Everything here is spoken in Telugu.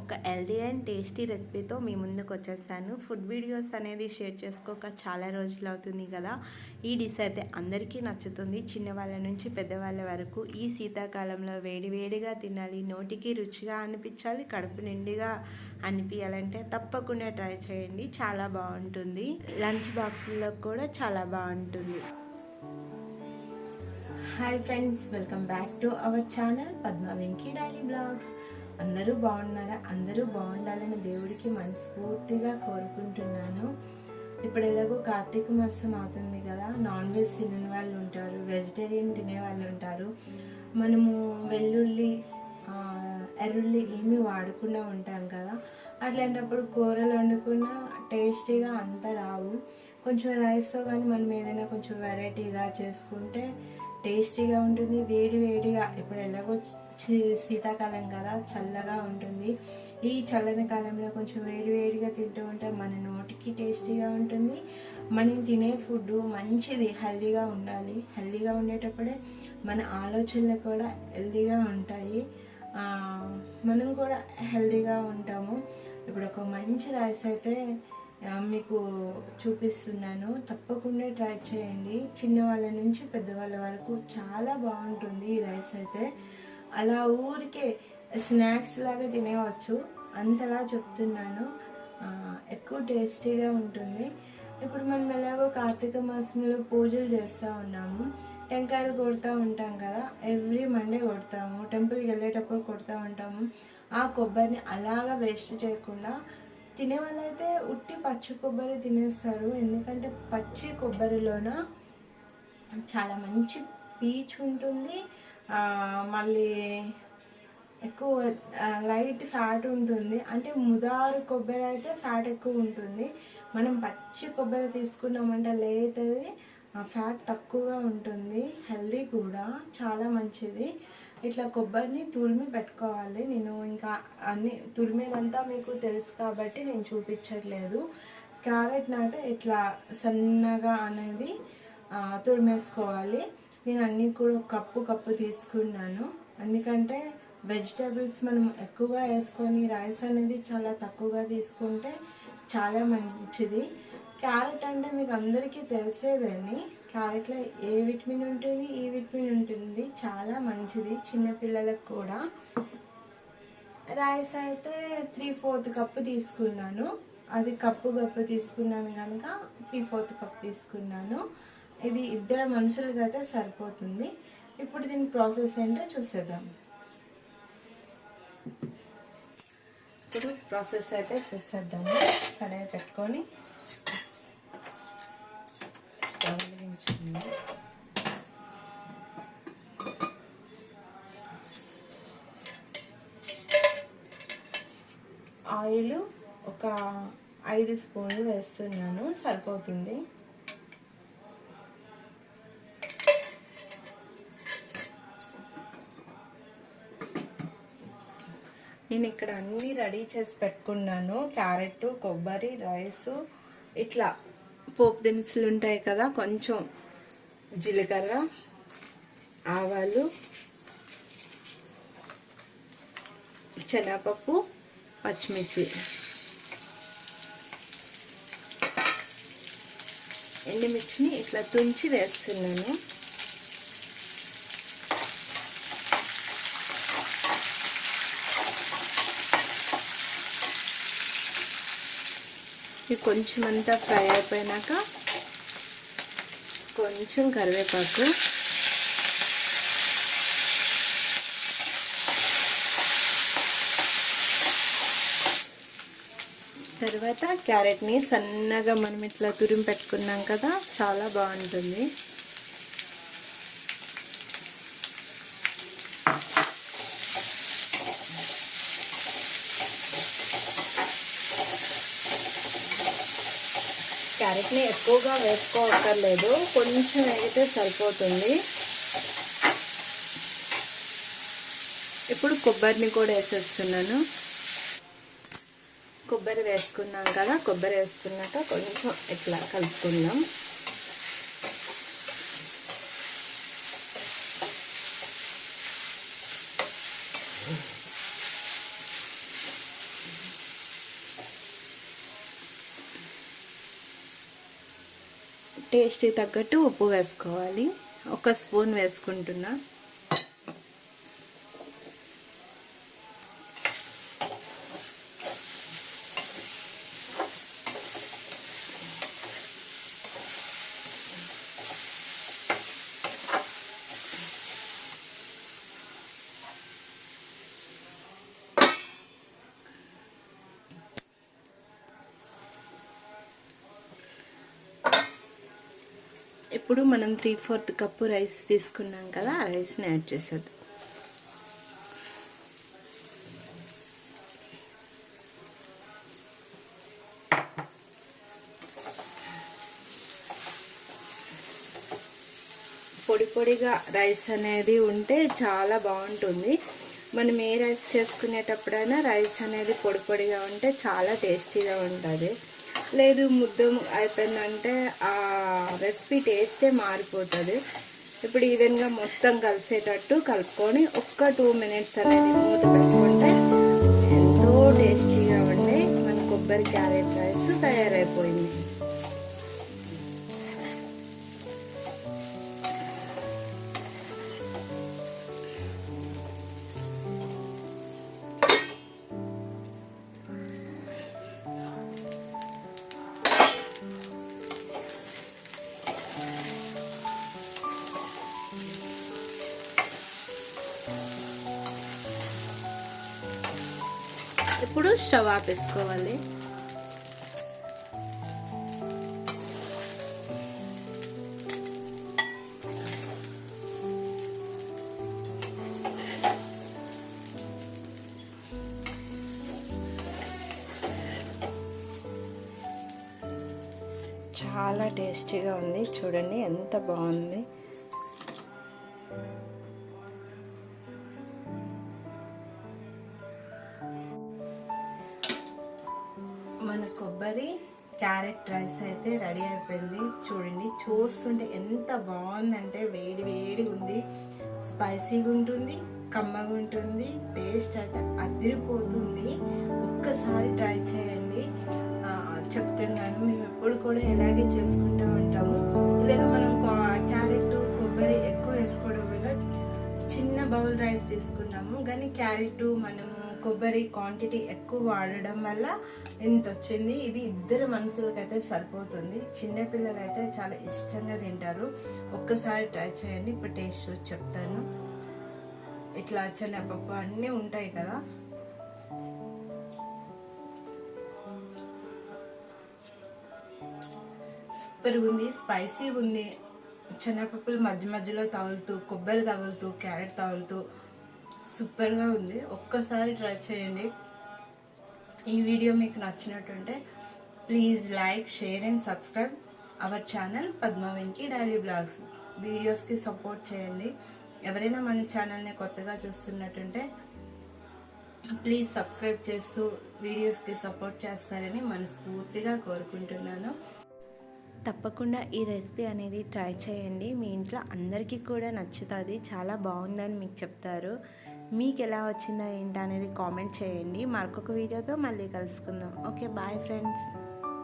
ఒక హెల్దీ అండ్ టేస్టీ రెసిపీతో మీ ముందుకు వచ్చేసాను. ఫుడ్ వీడియోస్ అనేది షేర్ చేసుకోక చాలా రోజులు అవుతుంది కదా. ఈ డిష్ అయితే అందరికీ నచ్చుతుంది. చిన్నవాళ్ళ నుంచి పెద్దవాళ్ళ వరకు ఈ శీతాకాలంలో వేడివేడిగా తినాలి నోటికి రుచిగా అనిపించాలి కడుపు నిండుగా అనిపించాలంటే తప్పకుండా ట్రై చేయండి. చాలా బాగుంటుంది. లంచ్ బాక్స్లో కూడా చాలా బాగుంటుంది. Hi friends welcome back to our channel Padma Venky daily blogs అందరూ బాగున్నారా? అందరూ బాగుండాలని దేవుడికి మనస్ఫూర్తిగా కోరుకుంటున్నాను. ఇప్పుడు ఎలాగో కార్తీక మాసం అవుతుంది కదా నాన్ వెజ్ తినని వాళ్ళు ఉంటారు వెజిటేరియన్ తినే వాళ్ళు ఉంటారు. మనము వెల్లుల్లి ఎర్రుల్లి ఏమీ వాడకుండా ఉంటాం కదా. అట్లాంటప్పుడు కూరలు వండుకున్న టేస్టీగా అంత రావు. కొంచెం రైస్తో కానీ మనం ఏదైనా కొంచెం వెరైటీగా చేసుకుంటే టేస్టీగా ఉంటుంది వేడి వేడిగా. ఇప్పుడు ఎలాగో శీతాకాలం కదా చల్లగా ఉంటుంది. ఈ చల్లని కాలంలో కొంచెం వేడి వేడిగా తింటూ ఉంటే మన నోటికి టేస్టీగా ఉంటుంది. మనం తినే ఫుడ్ మంచిది హెల్దీగా ఉండాలి. హెల్దీగా ఉండేటప్పుడే మన ఆలోచనలు కూడా హెల్దీగా ఉంటాయి. మనం కూడా హెల్దీగా ఉంటాము. ఇప్పుడు ఒక మంచి రైస్ అయితే మీకు చూపిస్తున్నాను. తప్పకుండా ట్రై చేయండి. చిన్నవాళ్ళ నుంచి పెద్దవాళ్ళ వరకు చాలా బాగుంటుంది ఈ రైస్ అయితే. అలా ఊరికే స్నాక్స్ లాగా తినేవచ్చు అంతలా చెప్తున్నాను. ఎక్కువ టేస్టీగా ఉంటుంది. ఇప్పుడు మనం ఎలాగో కార్తీక మాసంలో పూజలు చేస్తూ ఉన్నాము. టెంకాయలు కొడుతూ ఉంటాం కదా. ఎవ్రీ మండే కొడతాము. టెంపుల్కి వెళ్ళేటప్పుడు కొడుతూ ఉంటాము. ఆ కొబ్బరిని అలాగా వేస్ట్ చేయకుండా తినే వాళ్ళైతే ఉట్టి పచ్చి కొబ్బరి తినేస్తారు. ఎందుకంటే పచ్చి కొబ్బరిలోన చాలా మంచి పీచ్ ఉంటుంది. మళ్ళీ ఎక్కువ లైట్ ఫ్యాట్ ఉంటుంది. అంటే ముదారు కొబ్బరి అయితే ఫ్యాట్ ఎక్కువ ఉంటుంది. మనం పచ్చి కొబ్బరి తీసుకున్నామంటే లేతది ఫ్యాట్ తక్కువగా ఉంటుంది. హెల్దీ కూడా చాలా మంచిది. ఇట్లా కొబ్బరిని తురిమి పెట్టుకోవాలి. నేను ఇంకా అన్ని తురిమేదంతా మీకు తెలుసు కాబట్టి నేను చూపించట్లేదు. క్యారెట్ని అయితే ఇట్లా సన్నగా అనేది తురిమేసుకోవాలి. నేను అన్నీ కూడా కప్పు కప్పు తీసుకున్నాను. ఎందుకంటే వెజిటేబుల్స్ మనం ఎక్కువగా వేసుకొని రైస్ అనేది చాలా తక్కువగా తీసుకుంటే చాలా మంచిది. క్యారెట్ అంటే మీకు అందరికీ తెలిసేదని క్యారెట్లో ఏ విటమిన్ ఉంటుంది? ఈ విటమిన్ ఉంటుంది. చాలా మంచిది. చిన్నపిల్లలకు కూడా. రైస్ అయితే త్రీ ఫోర్త్ కప్పు తీసుకున్నాను. అది కప్పు కప్పు తీసుకున్నాను కనుక త్రీ ఫోర్త్ కప్ తీసుకున్నాను. ఇది ఇద్దరు మనుషులకి అయితే సరిపోతుంది. ఇప్పుడు దీని ప్రాసెస్ ఏంటో చూసేద్దాం. ఇప్పుడు ప్రాసెస్ అయితే చూసేద్దాము. కడాయి పెట్టుకొని స్టవ్ వెలిగించుకుందాం ఆయిల్ ఒక ఐదు స్పూన్లు వేస్తున్నాను సరిపోతుంది. నేను ఇక్కడ అన్నీ రెడీ చేసి పెట్టుకున్నాను. క్యారెట్ కొబ్బరి రైసు ఇట్లా పోపు దినుసులు ఉంటాయి కదా కొంచెం జీలకర్ర ఆవాలు శనగపప్పు పచ్చిమిర్చి. ఎండుమిర్చిని ఇట్లా తుంచి వేస్తున్నాను. ఇది కొంచెం అంతా ఫ్రై అయిపోయినాక కొంచెం కరివేపాకు. తర్వాత క్యారెట్ని సన్నగా మనం ఇట్లా తురిమి పెట్టుకున్నాం కదా చాలా బాగుంటుంది. క్యారెట్ని ఎక్కువగా వేసుకోవక్కర్లేదు కొంచెం వేగితే సరిపోతుంది. ఇప్పుడు కొబ్బరిని కూడా వేసేస్తున్నాను. కొబ్బరి వేసుకున్నాం కదా కొబ్బరి వేసుకున్నాక కొంచెం ఇట్లా కలుపుకుందాం. టేస్ట్ తగ్గట్టు ఉప్పు వేసుకోవాలి. ఒక స్పూన్ వేసుకుంటున్నా. ఇప్పుడు మనం త్రీ ఫోర్త్ కప్పు రైస్ తీసుకున్నాం కదా ఆ రైస్ని యాడ్ చేసేది పొడి పొడిగా రైస్ అనేది ఉంటే చాలా బాగుంటుంది. మనం ఏ రైస్ చేసుకునేటప్పుడైనా రైస్ అనేది పొడి పొడిగా ఉంటే చాలా టేస్టీగా ఉంటుంది. లేదు ముద్ద అయిపోయిందంటే ఆ రెసిపీ టేస్టే మారిపోతుంది. ఇప్పుడు ఈవెన్గా మొత్తం కలిసేటట్టు కలుపుకొని ఒక్క టూ మినిట్స్ అనేది మూత పెట్టుకుంటే ఎంతో టేస్టీగా ఉండే మన కొబ్బరి క్యారెట్ రైస్ తయారైపోయింది. ఇప్పుడు స్టవ్ ఆపేసుకోవాలి. చాలా టేస్టీగా ఉంది. చూడండి ఎంత బాగుంది. కొబ్బరి క్యారెట్ రైస్ అయితే రెడీ అయిపోయింది. చూడండి చూస్తుంటే ఎంత బాగుందంటే వేడి వేడి ఉంది. స్పైసీగా ఉంటుంది కమ్మగా ఉంటుంది టేస్ట్ అయితే అదిరిపోతుంది. ఒక్కసారి ట్రై చేయండి. చెప్తున్నాను మేము ఎప్పుడు కూడా ఇలాగే చేసుకుంటూ ఉంటాము. ఇలాగ మనం క్యారెట్ కొబ్బరి ఎక్కువ వేసుకోవడం వల్ల చిన్న బౌల్ రైస్ తీసుకున్నాము కానీ క్యారెట్ మనము కొబ్బరి క్వాంటిటీ ఎక్కువ వాడడం వల్ల ఇంత వచ్చింది ఇది ఇద్దరు మనుషులకైతే సరిపోతుంది. చిన్నపిల్లలు అయితే చాలా ఇష్టంగా తింటారు. ఒక్కసారి ట్రై చేయండి. ఇప్పుడు టేస్ట్ చూసి చెప్తాను. ఇట్లా శనగపప్పు అన్నీ ఉంటాయి కదా. సూపర్ ఉంది స్పైసీ ఉంది శనగపప్పులు మధ్య మధ్యలో తగులుతూ కొబ్బరి తగులుతూ క్యారెట్ తగులుతూ సూపర్గా ఉంది. ఒక్కసారి ట్రై చేయండి. ఈ వీడియో మీకు నచ్చినట్టుంటే please like share and subscribe our channel Padma Venky daily blogs. వీడియోస్కి సపోర్ట్ చేయండి. ఎవరైనా మన ఛానల్ని కొత్తగా చూస్తున్నట్టుంటే ప్లీజ్ సబ్స్క్రైబ్ చేస్తూ వీడియోస్కి సపోర్ట్ చేస్తారని మనస్ఫూర్తిగా కోరుకుంటున్నాను. తప్పకుండా ఈ రెసిపీ అనేది ట్రై చేయండి. మీ ఇంట్లో అందరికీ కూడా నచ్చుతుంది. చాలా బాగుందని మీకు చెప్తారు. మీకు ఎలా వచ్చిందో ఏంటనేది కామెంట్ చేయండి. మరొక వీడియోతో మళ్ళీ కలుసుకుందాం. Okay bye friends.